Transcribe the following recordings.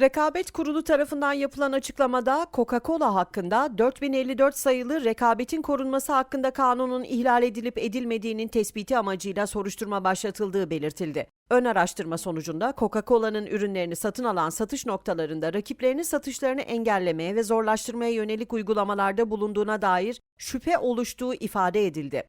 Rekabet Kurulu tarafından yapılan açıklamada Coca-Cola hakkında 4054 sayılı rekabetin korunması hakkında kanunun ihlal edilip edilmediğinin tespiti amacıyla soruşturma başlatıldığı belirtildi. Ön araştırma sonucunda Coca-Cola'nın ürünlerini satın alan satış noktalarında rakiplerinin satışlarını engellemeye ve zorlaştırmaya yönelik uygulamalarda bulunduğuna dair şüphe oluştuğu ifade edildi.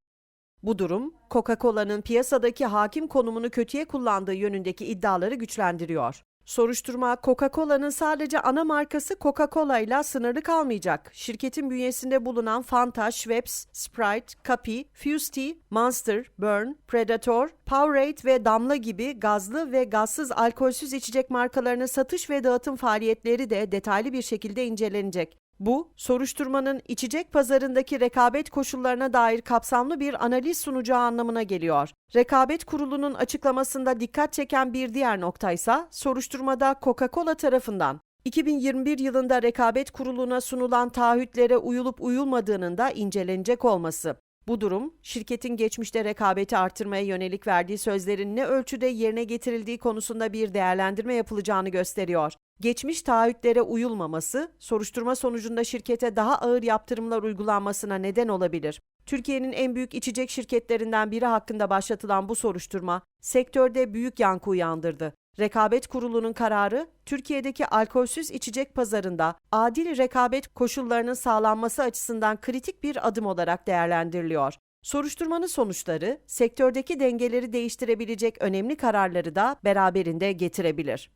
Bu durum, Coca-Cola'nın piyasadaki hakim konumunu kötüye kullandığı yönündeki iddiaları güçlendiriyor. Soruşturma, Coca-Cola'nın sadece ana markası Coca-Cola ile sınırlı kalmayacak. Şirketin bünyesinde bulunan Fanta, Schweppes, Sprite, Capi, Fuse Monster, Burn, Predator, Powerade ve Damla gibi gazlı ve gazsız alkolsüz içecek markalarının satış ve dağıtım faaliyetleri de detaylı bir şekilde incelenecek. Bu, soruşturmanın içecek pazarındaki rekabet koşullarına dair kapsamlı bir analiz sunacağı anlamına geliyor. Rekabet Kurulu'nun açıklamasında dikkat çeken bir diğer nokta ise soruşturmada Coca-Cola tarafından 2021 yılında Rekabet Kurulu'na sunulan taahhütlere uyulup uyulmadığının da incelenecek olması. Bu durum, şirketin geçmişte rekabeti artırmaya yönelik verdiği sözlerin ne ölçüde yerine getirildiği konusunda bir değerlendirme yapılacağını gösteriyor. Geçmiş taahhütlere uyulmaması, soruşturma sonucunda şirkete daha ağır yaptırımlar uygulanmasına neden olabilir. Türkiye'nin en büyük içecek şirketlerinden biri hakkında başlatılan bu soruşturma, sektörde büyük yankı uyandırdı. Rekabet Kurulu'nun kararı, Türkiye'deki alkolsüz içecek pazarında adil rekabet koşullarının sağlanması açısından kritik bir adım olarak değerlendiriliyor. Soruşturmanın sonuçları, sektördeki dengeleri değiştirebilecek önemli kararları da beraberinde getirebilir.